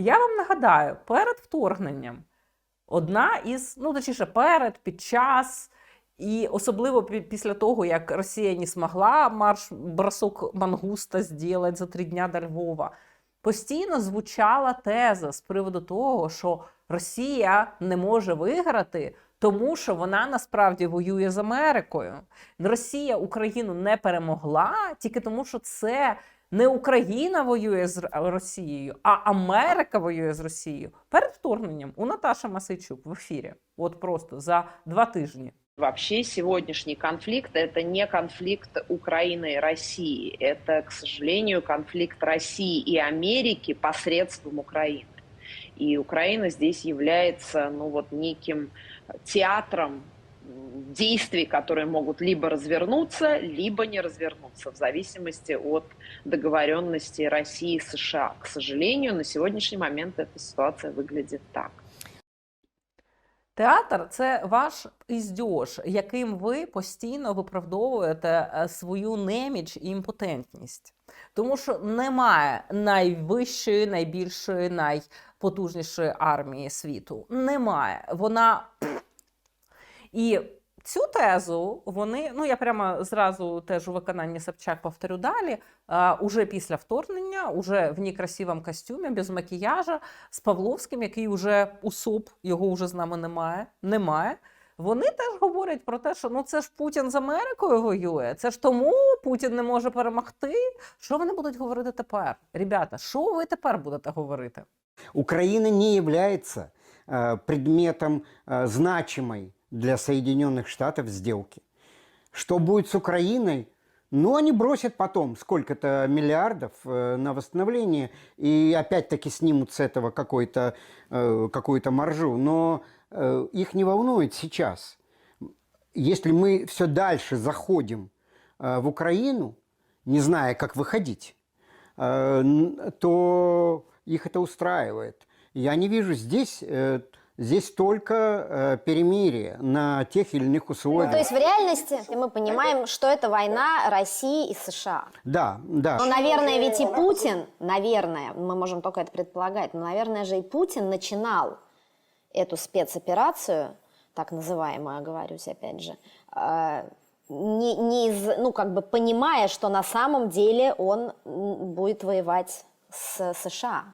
Я вам нагадаю, перед вторгненням одна із, ну точніше, перед, під час, і особливо після того, як Росія не змогла марш бросок мангуста зробити за три дня до Львова, постійно звучала теза з приводу того, що Росія не може виграти, тому що вона насправді воює з Америкою. Росія Україну не перемогла тільки тому, що це не Україна воює з Р- Росією, а Америка воює з Росією. Перед вторгненням у Наташі Масейчук в ефірі, от просто за два тижні. Вообще сегодняшний конфликт – это не конфликт Украины и России. Это, к сожалению, конфликт России и Америки посредством Украины. И Украина здесь является ну, вот, неким театром м, действий, которые могут либо развернуться, либо не развернуться, в зависимости от договоренности России и США. К сожалению, на сегодняшний момент эта ситуация выглядит так. Театр це ваш іздьош, яким ви постійно виправдовуєте е, свою неміч і імпотентність. Тому що немає найвищої, найбільшої, найпотужнішої армії світу. Немає. Вона. І цю тезу вони, ну я прямо зразу теж у виконанні Собчак повторю далі. А, уже після вторгнення, уже в некрасивому костюмі, без макіяжа, з Павловським, який уже усоп, його вже з нами немає. Немає. Вони теж говорять про те, що ну це ж Путін з Америкою воює. Це ж тому Путін не може перемогти. Що вони будуть говорити тепер? Ребята, що ви тепер будете говорити? Украина не является э, предметом э, значимой для Соединенных Штатов сделки. Что будет с Украиной? Ну, они бросят потом сколько-то миллиардов э, на восстановление и опять-таки снимут с этого какой-то, э, какую-то маржу. Но э, их не волнует сейчас. Если мы все дальше заходим э, в Украину, не зная, как выходить, то их это устраивает. Я не вижу здесь, здесь только э, перемирие на тех или иных условиях. Ну, то есть в реальности мы понимаем, что это война России и США. Да, да. Но, наверное, ведь и Путин, наверное, мы можем только это предполагать, но, наверное же и Путин начинал эту спецоперацию, так называемую, оговорюсь опять же, э, не, не из, ну, как бы понимая, что на самом деле он будет воевать с США.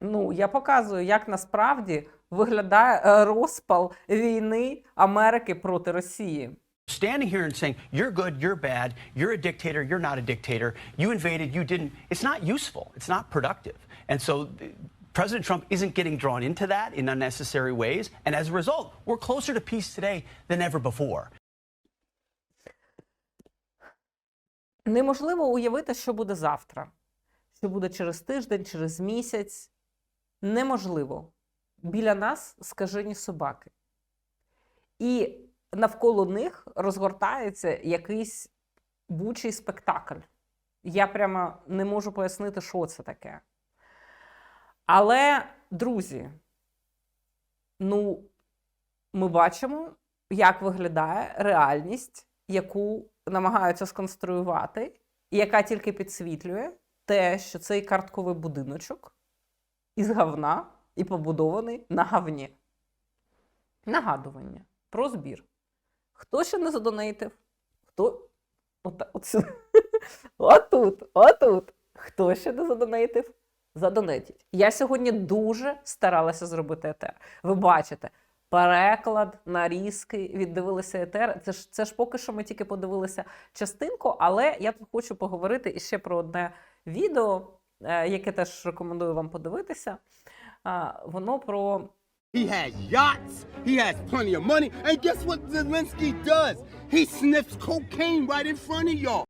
Ну, я показую, як насправді виглядає е, розпал війни Америки проти Росії. standing here and saying you're good, you're bad, you're a dictator, you're not a dictator, you invaded, you didn't, it's not useful, it's not productive. And so uh, President Trump isn't getting drawn into that in unnecessary ways. And as a result, we're closer to peace today than ever before. Неможливо уявити, що буде завтра, що буде через тиждень, через місяць. Неможливо. Біля нас скажені собаки. І навколо них розгортається якийсь бучий спектакль. Я прямо не можу пояснити, що це таке. Але, друзі, ну, ми бачимо, як виглядає реальність, яку намагаються сконструювати, і яка тільки підсвітлює те, що цей картковий будиночок із говна і побудований на говні. Нагадування про збір. Хто ще не задонейтив? Хто. От, от. Отут, отут. Хто ще не задонейтив? Задонетіть. Я сьогодні дуже старалася зробити етер. Ви бачите, переклад, нарізки, віддивилися етер. Це ж, це ж поки що ми тільки подивилися частинку, але я тут хочу поговорити іще про одне відео, яке теж рекомендую вам подивитися. Воно про He has yachts. He has plenty of money. And guess what Zelensky does? He sniffs cocaine right in front of y'all.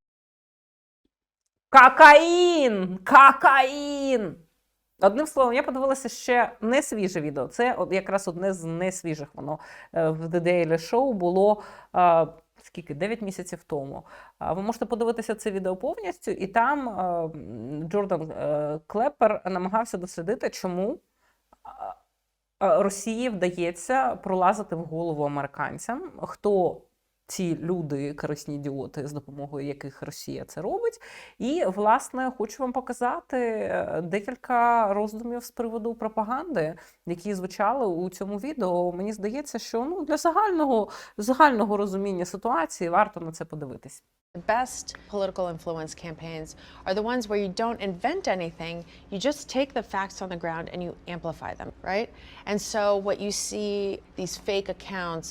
Какаїн! Какаїн! Одним словом, я подивилася ще не свіже відео. Це от якраз одне з несвіжих. Воно е, в The Daily Show було е, скільки? 9 місяців тому. Ви можете подивитися це відео повністю, і там е, Джордан Клепер намагався дослідити, чому е, Росії вдається пролазити в голову американцям, хто ті люди, корисні ідіоти, з допомогою яких Росія це робить. І, власне, хочу вам показати е, декілька роздумів з приводу пропаганди, які звучали у цьому відео. Мені здається, що ну для загального загального розуміння ситуації варто на це подивитись. The best political influence campaigns are the ones where you don't invent anything, you just take the facts on the ground and you amplify them, right? And so what you see these fake accounts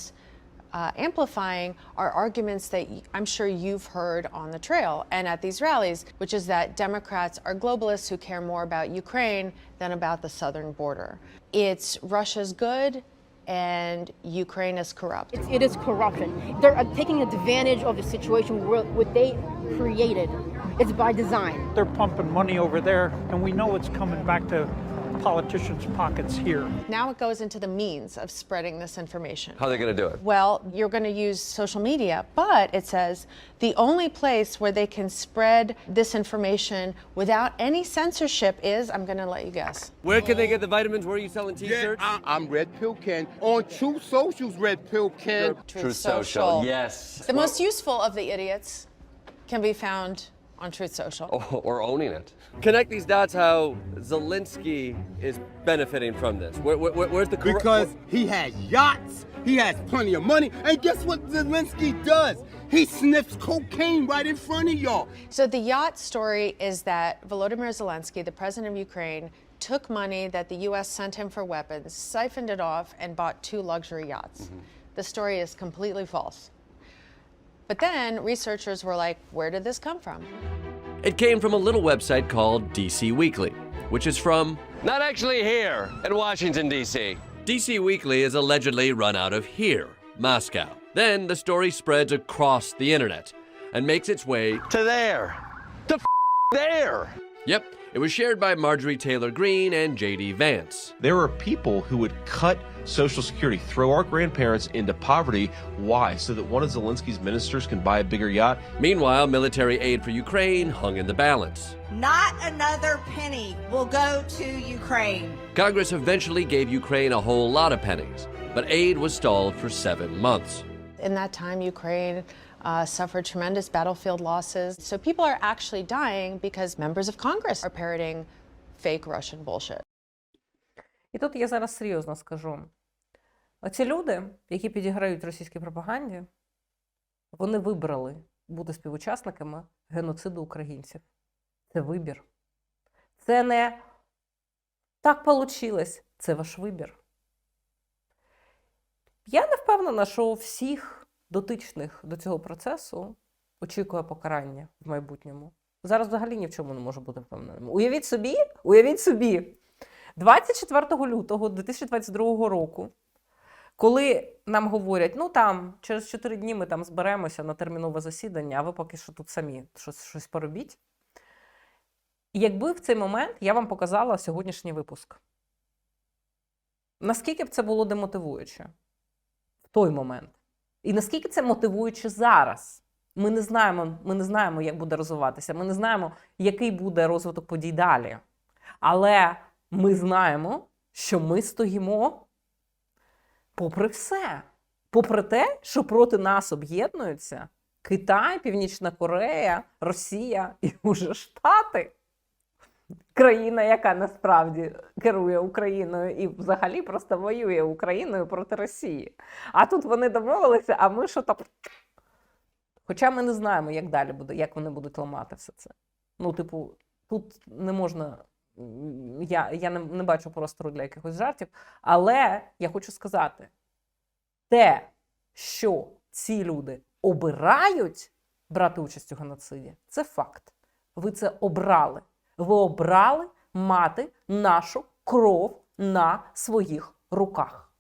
uh, amplifying are arguments that I'm sure you've heard on the trail and at these rallies, which is that Democrats are globalists who care more about Ukraine than about the southern border. It's Russia's good and Ukraine is corrupt. It's, it is corruption. They're uh, taking advantage of the situation where what they created. It's by design. They're pumping money over there, and we know it's coming back to politicians' pockets here. Now it goes into the means of spreading this information. How are they going to do it? Well, you're going to use social media, but it says the only place where they can spread this information without any censorship is, I'm going to let you guess. Where can they get the vitamins? Where are you selling T-shirts? I, I'm Red Pill Ken. On True Socials, Red Pill Ken. Truth Social. Yes. The most useful of the idiots can be found on Truth Social. Oh, or owning it. Connect these dots. How Zelensky is benefiting from this? Where, where, where's the corru- Because he has yachts, he has plenty of money, and guess what Zelensky does? He sniffs cocaine right in front of y'all. So the yacht story is that Volodymyr Zelensky, the president of Ukraine, took money that the U.S. sent him for weapons, siphoned it off, and bought two luxury yachts. Mm-hmm. The story is completely false. But then researchers were like, where did this come from? It came from a little website called DC Weekly, which is from Not actually here in Washington, D.C. DC Weekly is allegedly run out of here, Moscow. Then the story spreads across the internet and makes its way. To there. To f- there. Yep, it was shared by Marjorie Taylor Greene and JD Vance. There are people who would cut Social Security, throw our grandparents into poverty. Why? So that one of Zelensky's ministers can buy a bigger yacht? Meanwhile, military aid for Ukraine hung in the balance. Not another penny will go to Ukraine. Congress eventually gave Ukraine a whole lot of pennies, but aid was stalled for seven months. In that time, Ukraine uh, suffered tremendous battlefield losses. So people are actually dying because members of Congress are parroting fake Russian bullshit. І тут я зараз серйозно скажу: оці люди, які підіграють російській пропаганді, вони вибрали бути співучасниками геноциду українців. Це вибір. Це не так вийшло, це ваш вибір. Я не впевнена, що у всіх дотичних до цього процесу очікує покарання в майбутньому. Зараз взагалі ні в чому не можу бути впевненим. Уявіть собі, уявіть собі, 24 лютого 2022 року, коли нам говорять, ну там через 4 дні ми там зберемося на термінове засідання, а ви поки що тут самі щось, щось поробіть. Якби в цей момент я вам показала сьогоднішній випуск, наскільки б це було демотивуюче в той момент? І наскільки це мотивуюче зараз? Ми не знаємо, ми не знаємо, як буде розвиватися, ми не знаємо, який буде розвиток подій далі. Але ми знаємо, що ми стоїмо попри все. Попри те, що проти нас об'єднуються Китай, Північна Корея, Росія і уже Штати. Країна, яка насправді керує Україною і взагалі просто воює Україною проти Росії. А тут вони домовилися, а ми що там. Хоча ми не знаємо, як далі буде, як вони будуть ламати все це. Ну, типу, тут не можна. Я, я не, не бачу простору для якихось жартів, але я хочу сказати: те, що ці люди обирають брати участь у геноциді, це факт. Ви це обрали. Ви обрали мати нашу кров на своїх руках.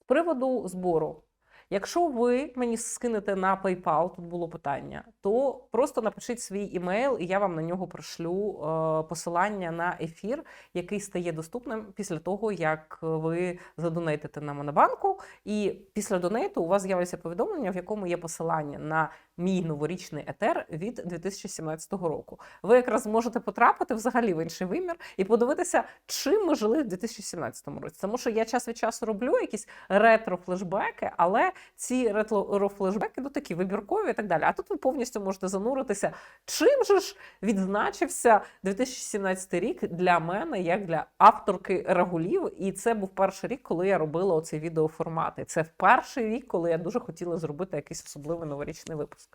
З приводу збору. Якщо ви мені скинете на PayPal, тут було питання, то просто напишіть свій імейл, і я вам на нього пришлю е, посилання на ефір, який стає доступним після того, як ви задонейтите на Монобанку. І після донейту у вас з'явиться повідомлення, в якому є посилання на мій новорічний етер від 2017 року. Ви якраз зможете потрапити взагалі в інший вимір і подивитися, чим ми жили в 2017 році. Тому що я час від часу роблю якісь ретро-флешбеки, але ці ретро-флешбеки ну, такі вибіркові і так далі. А тут ви повністю можете зануритися. Чим же ж відзначився 2017 рік для мене, як для авторки Рагулів? І це був перший рік, коли я робила оцей відеоформат. І це перший рік, коли я дуже хотіла зробити якийсь особливий новорічний випуск.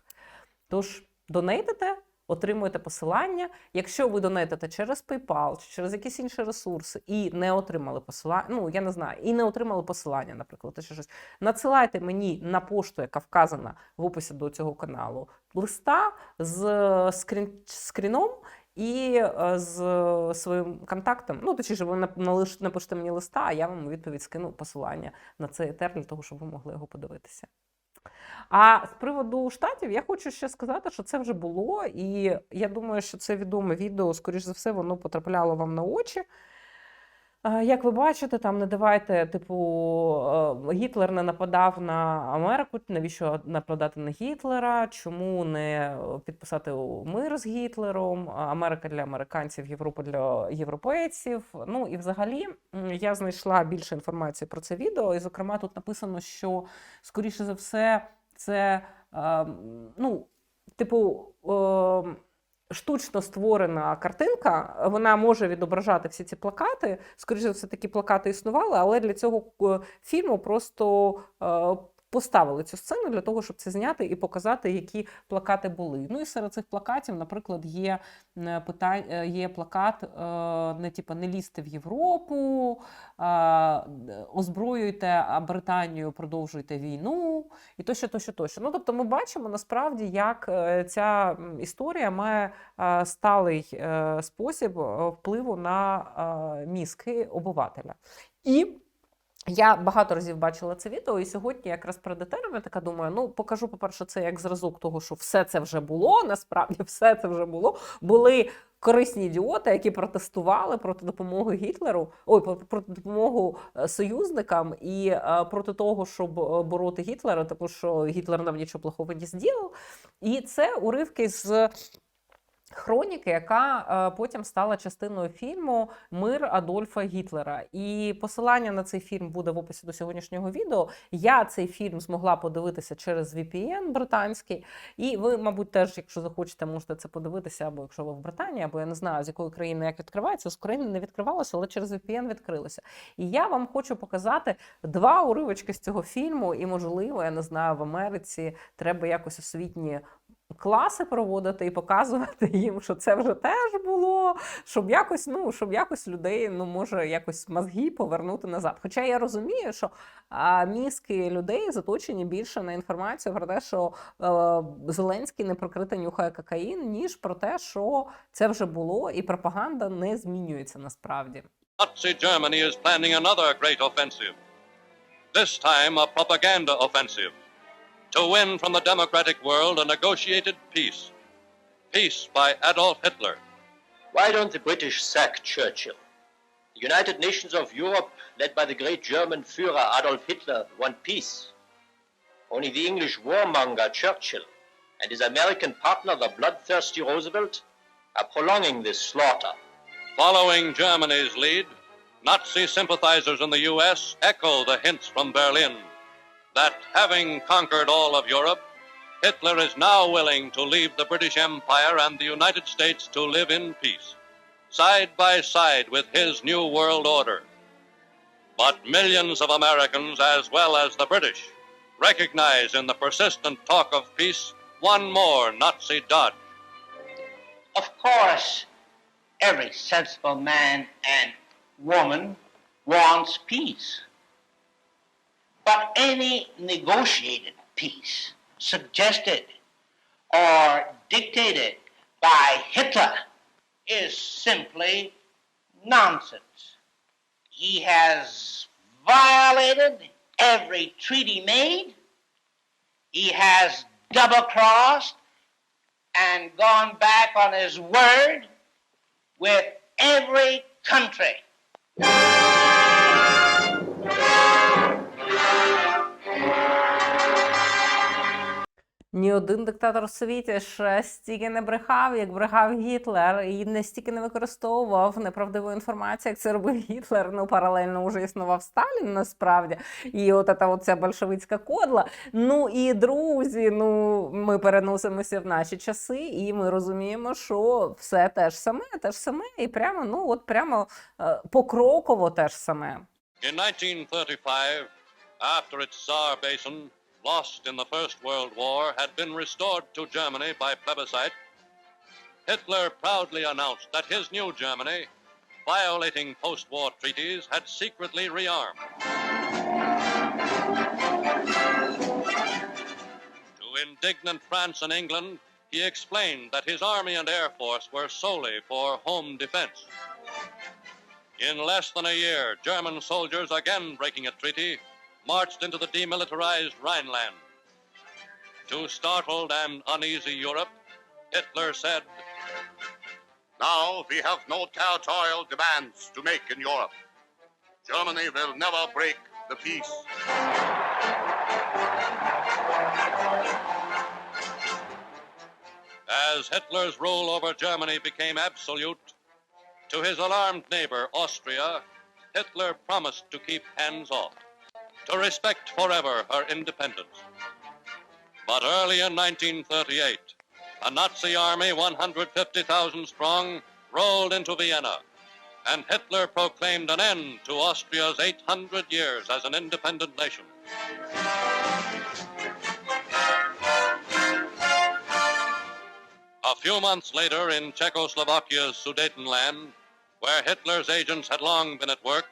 Тож донейтите, отримуєте посилання. Якщо ви донейтите через PayPal чи через якісь інші ресурси і не отримали посилання, ну я не знаю, і не отримали посилання, наприклад, чи щось, надсилайте мені на пошту, яка вказана в описі до цього каналу, листа з скрін, скріном. І е, з своїм контактом, ну точніше, ви нап- напишете мені листа, а я вам у відповідь скину посилання на цей етер для того, щоб ви могли його подивитися. А з приводу штатів я хочу ще сказати, що це вже було, і я думаю, що це відоме відео, скоріш за все, воно потрапляло вам на очі. Як ви бачите, там не давайте, типу, е, Гітлер не нападав на Америку. Навіщо нападати на Гітлера? Чому не підписати мир з Гітлером? Америка для американців, Європа для європейців. Ну і взагалі я знайшла більше інформації про це відео. І, зокрема, тут написано, що скоріше за все, це е, ну, типу. Штучно створена картинка, вона може відображати всі ці плакати. Скоріше все, такі плакати існували, але для цього е, фільму просто е, поставили цю сцену для того, щоб це зняти і показати, які плакати були. Ну і серед цих плакатів, наприклад, є питання, є плакат е, не типу, не лізьте в Європу, озброюйте Британію, продовжуйте війну і тощо, тощо, тощо. Ну тобто, ми бачимо насправді, як е, ця історія має е, сталий е, спосіб е, впливу на е, мізки обивателя. І я багато разів бачила це відео, і сьогодні, якраз перед етером, така думаю: ну покажу, по-перше, це як зразок того, що все це вже було. Насправді, все це вже було. Були корисні ідіоти, які протестували проти допомоги Гітлеру, ой, про- проти допомогу е, союзникам і е, проти того, щоб е, бороти Гітлера, тому що Гітлер нам нічого плохого не зробив. І це уривки з хроніки, яка е, потім стала частиною фільму Мир Адольфа Гітлера. І посилання на цей фільм буде в описі до сьогоднішнього відео. Я цей фільм змогла подивитися через VPN британський. І ви, мабуть, теж, якщо захочете, можете це подивитися, або якщо ви в Британії, або я не знаю, з якої країни як відкривається. З України не відкривалося, але через VPN відкрилося. І я вам хочу показати два уривочки з цього фільму, і, можливо, я не знаю, в Америці треба якось освітні класи проводити і показувати їм, що це вже теж було, щоб якось, ну, щоб якось людей, ну, може, якось мозги повернути назад. Хоча я розумію, що мізки людей заточені більше на інформацію про те, що е, Зеленський не прикрито нюхає кокаїн, ніж про те, що це вже було, і пропаганда не змінюється насправді. Nazi Germany is planning another great offensive. This time, a propaganda offensive. To win from the democratic world a negotiated peace. Peace by Adolf Hitler. Why don't the British sack Churchill? The United Nations of Europe, led by the great German Führer Adolf Hitler, want peace. Only the English warmonger Churchill and his American partner, the bloodthirsty Roosevelt, are prolonging this slaughter. Following Germany's lead, Nazi sympathizers in the U.S. echo the hints from Berlin that having conquered all of Europe, Hitler is now willing to leave the British Empire and the United States to live in peace, side by side with his new world order. But millions of Americans, as well as the British, recognize in the persistent talk of peace one more Nazi dodge. Of course, every sensible man and woman wants peace. But any negotiated peace suggested or dictated by Hitler is simply nonsense. He has violated every treaty made. He has double crossed and gone back on his word with every country. Ні один диктатор в світі ще стільки не брехав, як брехав Гітлер, і не стільки не використовував неправдиву інформацію, як це робив Гітлер. Ну, паралельно вже існував Сталін насправді. І от ця оця большевицька кодла. Ну і друзі, ну ми переносимося в наші часи, і ми розуміємо, що все те ж саме, те ж саме, і прямо, ну от прямо е, покроково те ж саме. In 1935, after its Tsar basin, lost in the First World War, had been restored to Germany by plebiscite, Hitler proudly announced that his new Germany, violating post-war treaties, had secretly rearmed. To indignant France and England, he explained that his army and air force were solely for home defense. In less than a year, German soldiers, again breaking a treaty, marched into the demilitarized Rhineland. To startled and uneasy Europe, Hitler said, Now we have no territorial demands to make in Europe. Germany will never break the peace. As Hitler's rule over Germany became absolute, to his alarmed neighbor, Austria, Hitler promised to keep hands off, to respect forever her independence. But early in 1938, a Nazi army 150,000 strong rolled into Vienna, and Hitler proclaimed an end to Austria's 800 years as an independent nation. A few months later, in Czechoslovakia's Sudetenland, where Hitler's agents had long been at work,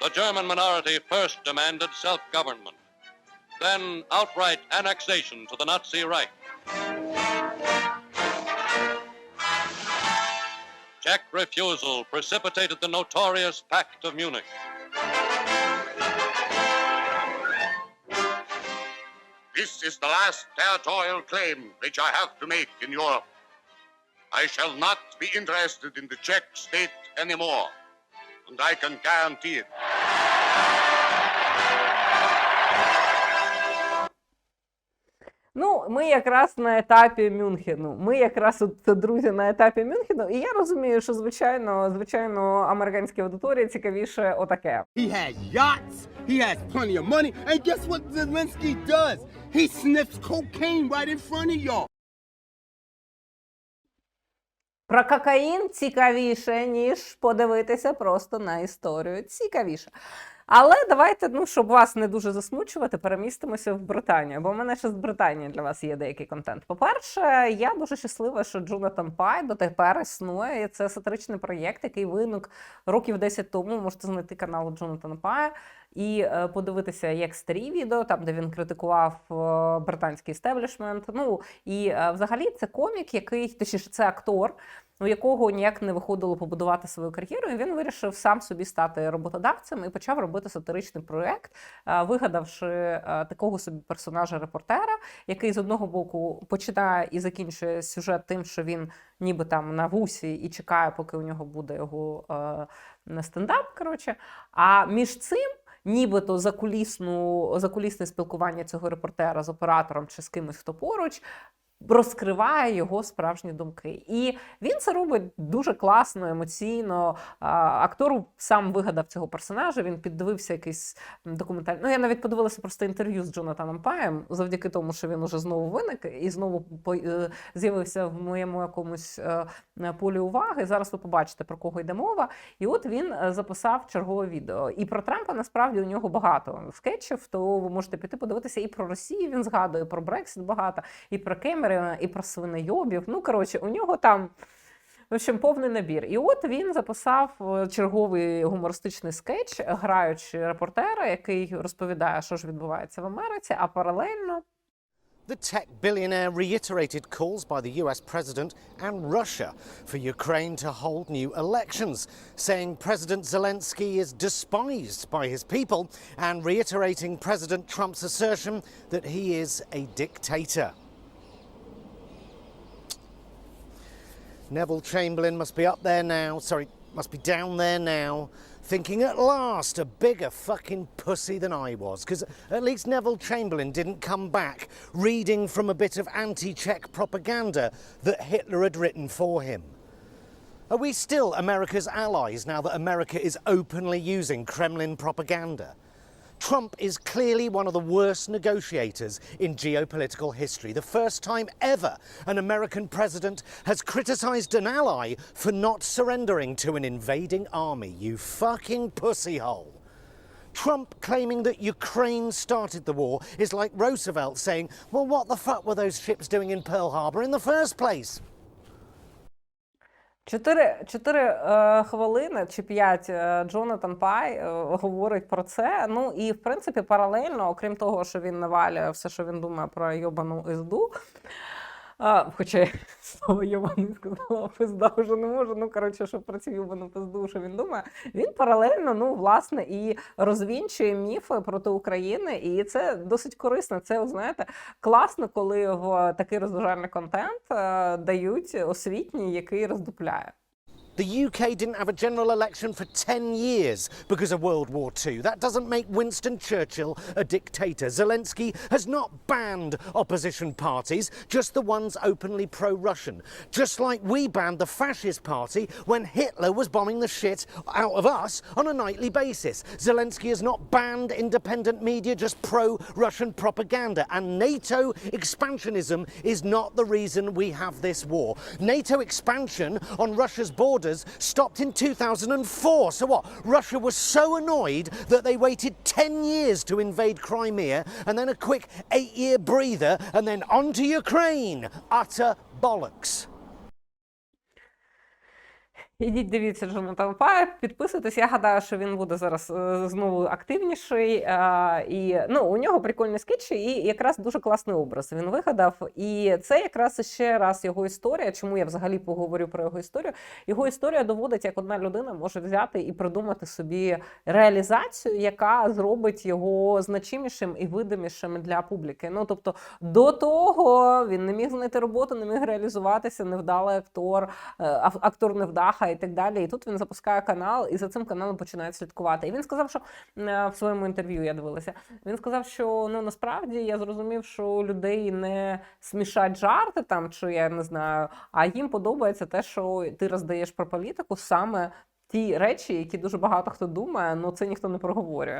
the German minority first demanded self-government, then outright annexation to the Nazi Reich. Czech refusal precipitated the notorious Pact of Munich. This is the last territorial claim which I have to make in Europe. I shall not be interested in the Czech state anymore, and I can guarantee it. Ну, ми якраз на етапі Мюнхену. Ми якраз от, друзі на етапі Мюнхену. І я розумію, що звичайно, звичайно, американській аудиторії цікавіше отаке. He has yachts, he has plenty of money, and guess what Zelensky does? He sniffs cocaine right in front of y'all. Про кокаїн цікавіше, ніж подивитися просто на історію. Цікавіше. Але давайте, ну, щоб вас не дуже засмучувати, перемістимося в Британію, бо в мене ще з Британії для вас є деякий контент. По-перше, я дуже щаслива, що Джонатан Пай дотепер існує. Це сатиричний проєкт, який виник років 10 тому. Можете знайти канал Джонатана Пая і е, подивитися як старі відео, там де він критикував е, британський стеблішмент. Ну і е, взагалі це комік, який точніше, це актор. У якого ніяк не виходило побудувати свою кар'єру, і він вирішив сам собі стати роботодавцем і почав робити сатиричний проєкт, е, вигадавши такого собі персонажа-репортера, який з одного боку починає і закінчує сюжет тим, що він ніби там на вусі і чекає, поки у нього буде його е, стендап. Коротше, а між цим. Нібито закулісну, закулісне спілкування цього репортера з оператором чи з кимось, хто поруч, розкриває його справжні думки. І він це робить дуже класно, емоційно. Актор сам вигадав цього персонажа. Він піддивився якийсь документальний. Ну, я навіть подивилася просто інтерв'ю з Джонатаном Паєм, завдяки тому, що він уже знову виник і знову е, з'явився в моєму якомусь е, полі уваги. Зараз ви побачите, про кого йде мова. І от він е, записав чергове відео. І про Трампа насправді у нього багато скетчів, то ви можете піти подивитися і про Росію він згадує, про Брексит багато, і про Кемерона, і про свинойобів. Ну, коротше, у нього там. В общем, повний набір. І от він записав е, черговий гумористичний скетч, граючи репортера, який розповідає, що ж відбувається в Америці, а паралельно The tech billionaire reiterated calls by the US president and Russia for Ukraine to hold new elections, saying President Zelensky is despised by his people and reiterating President Trump's assertion that he is a dictator. Neville Chamberlain must be up there now, sorry, must be down there now, thinking at last a bigger fucking pussy than I was, because at least Neville Chamberlain didn't come back reading from a bit of anti Czech propaganda that Hitler had written for him. Are we still America's allies now that America is openly using Kremlin propaganda? Trump is clearly one of the worst negotiators in geopolitical history. The first time ever an American president has criticized an ally for not surrendering to an invading army. You fucking pussyhole. Trump claiming that Ukraine started the war is like Roosevelt saying, well, what the fuck were those ships doing in Pearl Harbor in the first place? Чотири, чотири е, хвилини чи п'ять е, Джонатан Пай е, говорить про це. Ну і в принципі паралельно, окрім того, що він навалює все, що він думає про йобану ізду. А, хоча слово не сказала, пизда вже не можу. Ну коротше, що про цю йобану пизду, що він думає. Він паралельно, ну власне, і розвінчує міфи проти України, і це досить корисно. Це знаєте, класно, коли в такий розважальний контент е, дають освітній, який роздупляє. The UK didn't have a general election for 10 years because of World War II. That doesn't make Winston Churchill a dictator. Zelensky has not banned opposition parties, just the ones openly pro Russian. Just like we banned the Fascist Party when Hitler was bombing the shit out of us on a nightly basis. Zelensky has not banned independent media, just pro Russian propaganda. And NATO expansionism is not the reason we have this war. NATO expansion on Russia's borders stopped in 2004. So what? Russia was so annoyed that they waited 10 years to invade Crimea and then a quick eight year breather and then on to Ukraine. Utter bollocks. Ідіть, дивіться Джонатан Паєв, підписуйтесь. Я гадаю, що він буде зараз е, знову активніший. е, І ну, у нього прикольні скетчі, і якраз дуже класний образ він вигадав. І це якраз ще раз його історія. Чому я взагалі поговорю про його історію? Його історія доводить, як одна людина може взяти і придумати собі реалізацію, яка зробить його значимішим і видимішим для публіки. Ну тобто, до того він не міг знайти роботу, не міг реалізуватися, невдалий актор, е, актор невдаха і так далі. І тут він запускає канал, і за цим каналом починають слідкувати. І він сказав, що е, в своєму інтерв'ю я дивилася. Він сказав, що ну насправді я зрозумів, що людей не смішать жарти там, чи я не знаю, а їм подобається те, що ти роздаєш про політику саме. Ті речі, які дуже багато хто думає, але це ніхто не проговорює.